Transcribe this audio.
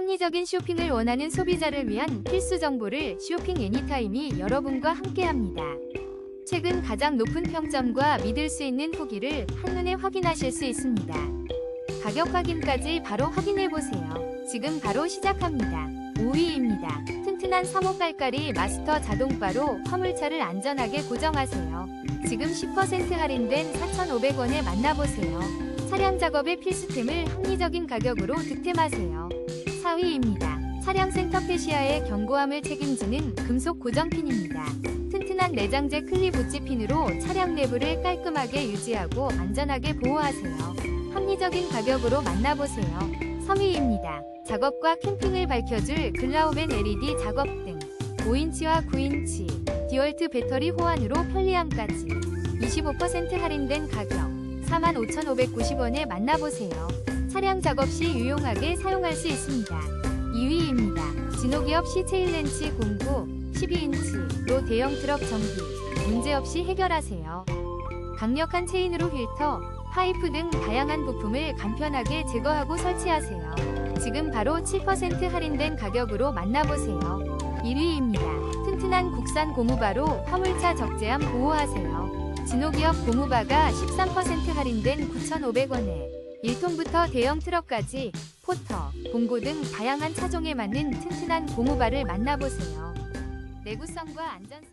합리적인 쇼핑을 원하는 소비자를 위한 필수 정보를 쇼핑 애니타임이 여러분과 함께합니다. 최근 가장 높은 평점과 믿을 수 있는 후기를 한눈에 확인하실 수 있습니다. 가격 확인까지 바로 확인해 보세요. 지금 바로 시작합니다. 5위입니다. 튼튼한 3호 깔깔이 마스터 자동바로 화물차를 안전하게 고정하세요. 지금 10% 할인된 4,500원에 만나보세요. 차량 작업의 필수템을 합리적인 가격으로 득템하세요. 4위입니다. 차량 센터 페시아의 견고함을 책임지는 금속 고정핀입니다. 튼튼한 내장재 클립 우찌핀으로 차량 내부를 깔끔하게 유지하고 안전하게 보호하세요. 합리적인 가격으로 만나보세요. 3위입니다. 작업과 캠핑을 밝혀줄 글라우벤 LED 작업등 5인치와 9인치 디월트 배터리 호환으로 편리함까지 25% 할인된 가격 45,590원에 만나보세요. 차량 작업 시 유용하게 사용할 수 있습니다. 2위입니다. 진호기업 시체일렌치 공구 12인치로 대형 트럭 정비 문제없이 해결하세요. 강력한 체인으로 필터, 파이프 등 다양한 부품을 간편하게 제거하고 설치하세요. 지금 바로 7% 할인된 가격으로 만나보세요. 1위입니다. 튼튼한 국산 고무바로 화물차 적재함 보호하세요. 진호기업 고무바가 13% 할인된 9,500원에 1톤부터 대형 트럭까지 포터, 봉고 등 다양한 차종에 맞는 튼튼한 고무바를 만나보세요. 내구성과 안전성